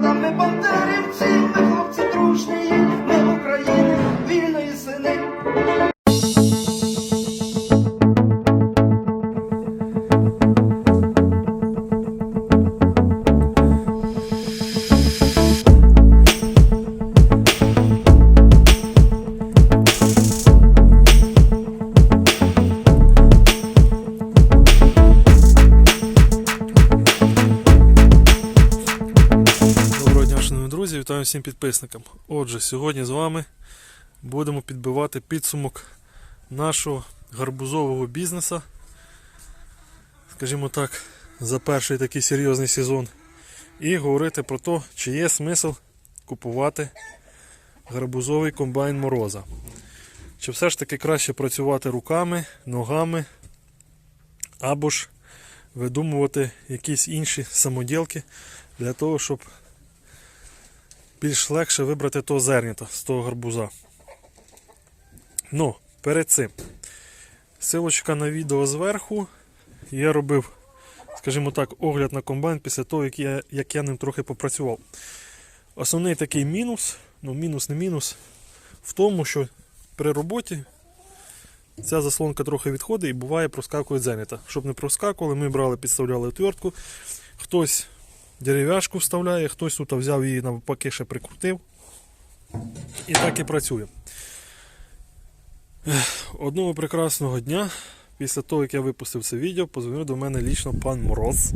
Ми бандерівці, ми хлопці дружні, ми України, вільної сини. Всім підписникам. Отже, сьогодні з вами будемо підбивати підсумок нашого гарбузового бізнесу. Скажімо так, за перший такий серйозний сезон. І говорити про те, чи є смисл купувати гарбузовий комбайн мороза. Чи все ж таки краще працювати руками, ногами, або ж видумувати якісь інші самоділки для того, щоб більш легше вибрати того зернята з того гарбуза. Ну, перед цим. Силочка на відео зверху. Я робив, скажімо так, огляд на комбайн після того, як я, як я ним трохи попрацював. Основний такий мінус, ну мінус не мінус, в тому, що при роботі ця заслонка трохи відходить і буває проскакують зернята. Щоб не проскакували, ми брали, підставляли отвертку. Хтось дерев'яшку вставляє, хтось тут взяв її навпаки ще прикрутив. І так і працює. Одного прекрасного дня, після того, як я випустив це відео, позвонив до мене лічно пан Мороз.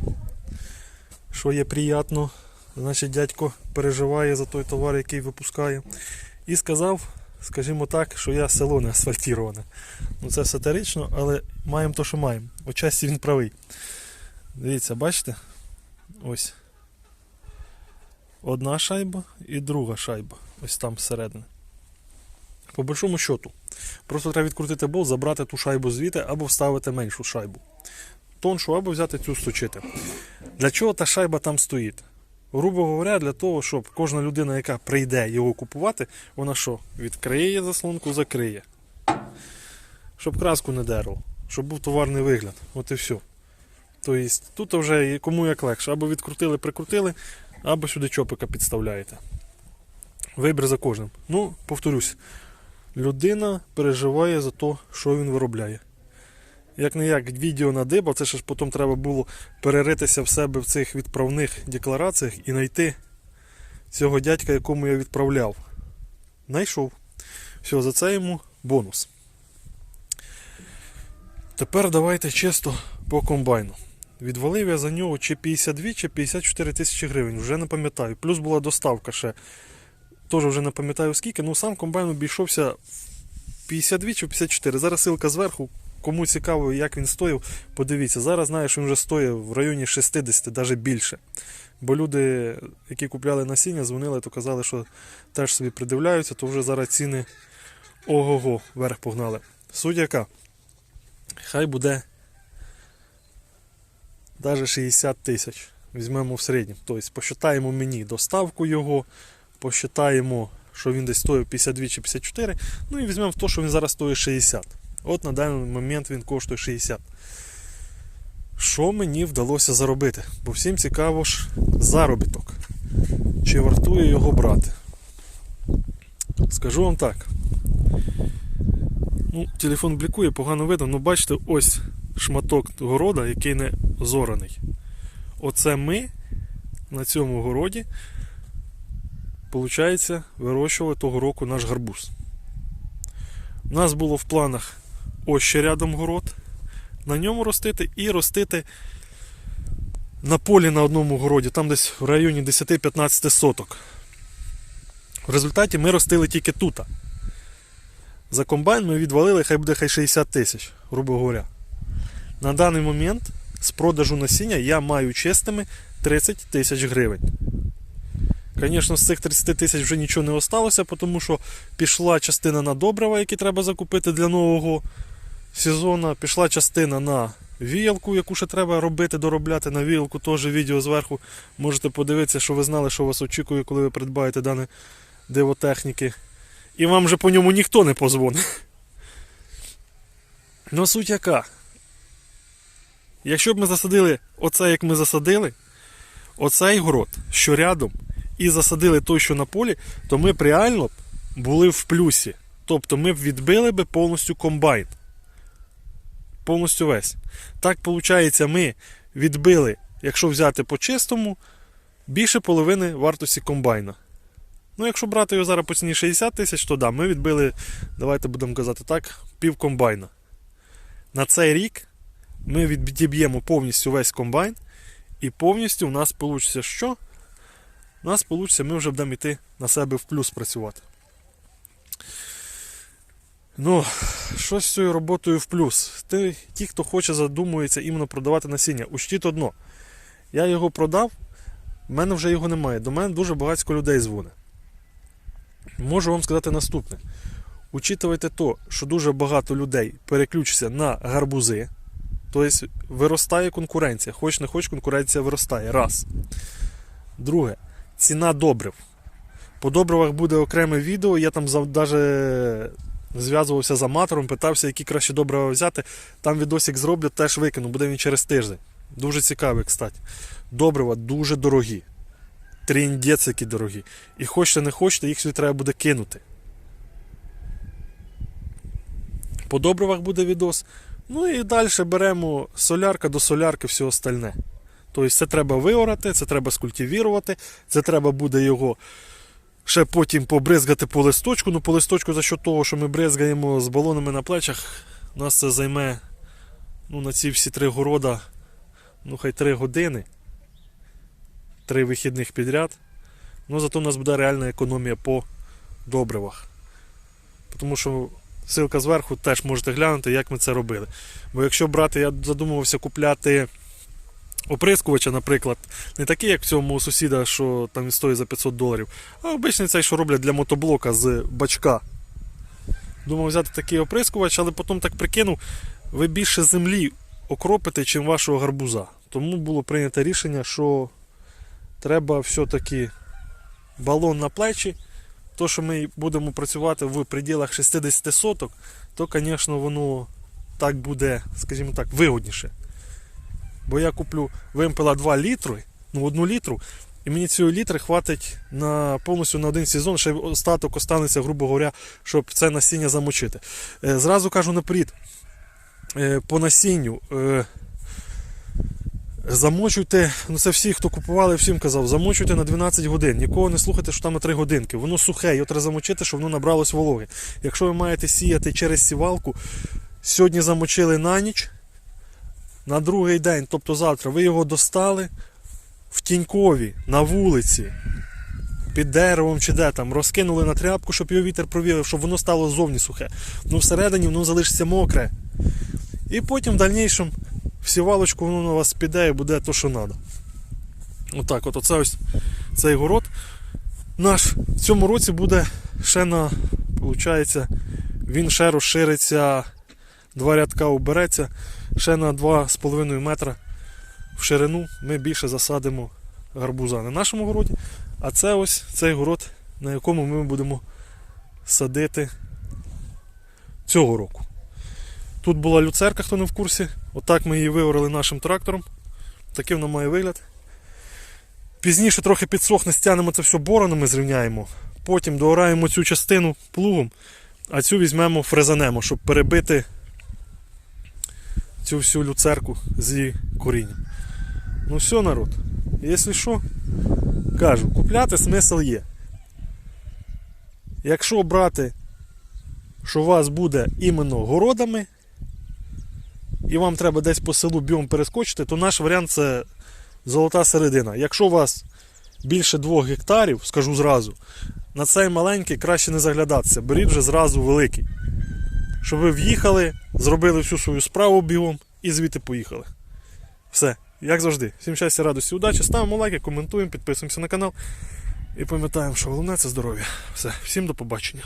Що є приємно. Значить, дядько переживає за той товар, який випускає. І сказав, скажімо так, що я село не асфальтіроване. Ну це сатирично, але маємо то, що маємо. Отчасті він правий. Дивіться, бачите? Ось. Одна шайба і друга шайба. Ось там всередині. По большому счету. Просто треба відкрутити болт, забрати ту шайбу звідти або вставити меншу шайбу. Тоншу або взяти цю сточити. Для чого та шайба там стоїть? Грубо говоря, для того, щоб кожна людина, яка прийде його купувати, вона що? Відкриє заслонку, закриє. Щоб краску не дерло, щоб був товарний вигляд. От і все. Тобто тут вже кому як легше. Або відкрутили, прикрутили, або сюди чопика підставляєте. Вибір за кожним. Ну, повторюсь, людина переживає за те, що він виробляє. Як не як відео надибав, це ще ж потім треба було переритися в себе в цих відправних деклараціях і знайти цього дядька, якому я відправляв. Найшов. Все, за це йому бонус. Тепер давайте чисто по комбайну. Відвалив я за нього чи 52, чи 54 тисячі гривень, вже не пам'ятаю. Плюс була доставка ще. Теж вже не пам'ятаю скільки, ну сам комбайн обійшовся 52 чи 54. Зараз ссылка зверху. Кому цікаво, як він стоїв, подивіться. Зараз знаю, що він вже стоїть в районі 60, навіть більше. Бо люди, які купляли насіння, дзвонили, то казали, що теж собі придивляються, то вже зараз ціни ого-го вверх погнали. Суть яка? Хай буде навіть 60 тисяч. Візьмемо в середньому. Тобто посчитаємо мені доставку його, посчитаємо, що він десь стоїв 52 чи 54. Ну і візьмемо в те, що він зараз стоїть 60. От на даний момент він коштує 60. Що мені вдалося заробити? Бо всім цікаво ж заробіток. Чи вартує його брати? Скажу вам так. Ну, телефон блікує, погано видно, ну бачите, ось шматок города, який не зораний. Оце ми на цьому городі, виходить, вирощували того року наш гарбуз. У нас було в планах ось ще рядом город, на ньому ростити і ростити на полі на одному городі, там десь в районі 10-15 соток. В результаті ми ростили тільки тут. За комбайн ми відвалили, хай буде хай 60 тисяч, грубо говоря. На даний момент з продажу насіння я маю чистими 30 тисяч гривень. Звісно, з цих 30 тисяч вже нічого не осталося, тому що пішла частина на добрива, які треба закупити для нового сезону. Пішла частина на віялку, яку ще треба робити, доробляти на віялку. Теж відео зверху. Можете подивитися, що ви знали, що вас очікує, коли ви придбаєте дане диво техніки. І вам вже по ньому ніхто не позвонить. Ну, суть яка? Якщо б ми засадили оце, як ми засадили, оцей город, що рядом, і засадили той, що на полі, то ми б реально були в плюсі. Тобто ми б відбили би повністю комбайн. Повністю весь. Так, виходить, ми відбили, якщо взяти по чистому, більше половини вартості комбайна. Ну, якщо брати його зараз по ціні 60 тисяч, то да, ми відбили, давайте будемо казати так, пів комбайна. На цей рік ми відіб'ємо повністю весь комбайн, і повністю у нас вийде що? У нас вийде, ми вже будемо йти на себе в плюс працювати. Ну, що з цією роботою в плюс? Ти, ті, хто хоче, задумується іменно продавати насіння. Учтіть одно. Я його продав, в мене вже його немає. До мене дуже багатько людей дзвонить. Можу вам сказати наступне. Учитывайте то, що дуже багато людей переключиться на гарбузи. Тобто виростає конкуренція. Хоч не хоч, конкуренція виростає. Раз. Друге, ціна добрив. По добривах буде окреме відео. Я там навіть зв'язувався з аматором, питався, які краще добрива взяти. Там відосик зроблю, теж викину, буде він через тиждень. Дуже цікавий, кстати. Добрива дуже дорогі. Тріндець які дорогі. І хочете не хочете, їх сюди треба буде кинути. По добривах буде відос. Ну і далі беремо солярка до солярки, все остальне. Тобто це треба виорати, це треба скультивірувати, це треба буде його ще потім побризгати по листочку. Ну, по листочку за що того, що ми бризгаємо з балонами на плечах, нас це займе ну, на ці всі три города, ну хай три години, три вихідних підряд. Ну, зато у нас буде реальна економія по добривах. Тому що ссылка зверху теж можете глянути, як ми це робили. Бо якщо брати, я задумувався купляти оприскувача, наприклад, не такий, як в цьому сусіда, що там стоїть за 500 доларів, а обичний цей, що роблять для мотоблока з бачка. Думав взяти такий оприскувач, але потім так прикинув, ви більше землі окропите, чим вашого гарбуза. Тому було прийнято рішення, що треба все-таки балон на плечі. То, що ми будемо працювати в пределах 60 соток, то, звісно, воно так буде, скажімо так, вигодніше. Бо я куплю вимпела 2 літри, ну 1 літру, і мені цієї літри хватить на повністю на один сезон, ще остаток останеться, грубо говоря, щоб це насіння замочити. Е, Зразу кажу наперед, е, по насінню. Замочуйте, ну це всі, хто купували, всім казав, замочуйте на 12 годин. Нікого не слухайте, що там на 3 годинки. Воно сухе, його треба замочити, щоб воно набралось вологи. Якщо ви маєте сіяти через сівалку, сьогодні замочили на ніч, на другий день, тобто завтра, ви його достали в тінькові, на вулиці, під деревом чи де там, розкинули на тряпку, щоб його вітер провірив, щоб воно стало зовні сухе. Ну всередині воно залишиться мокре. І потім в дальнішому в сівалочку воно на вас піде і буде то, що треба. Отак, от оце ось цей город. Наш в цьому році буде ще на, виходить, він ще розшириться, два рядка убереться, ще на 2,5 метра в ширину ми більше засадимо гарбуза на нашому городі. А це ось цей город, на якому ми будемо садити цього року. Тут була люцерка, хто не в курсі. Отак ми її виорали нашим трактором. Такий воно має вигляд. Пізніше трохи підсохне, стягнемо це все боронами, зрівняємо. Потім доораємо цю частину плугом, а цю візьмемо, фрезанемо, щоб перебити цю всю люцерку з її корінням. Ну все, народ. Якщо що, кажу, купляти смисл є. Якщо брати, що у вас буде іменно городами, і вам треба десь по селу біом перескочити, то наш варіант це золота середина. Якщо у вас більше 2 гектарів, скажу зразу, на цей маленький краще не заглядатися, беріть вже зразу великий. Щоб ви в'їхали, зробили всю свою справу бігом і звідти поїхали. Все, як завжди. Всім щастя, радості, удачі. Ставимо лайки, коментуємо, підписуємося на канал. І пам'ятаємо, що головне це здоров'я. Все, всім до побачення.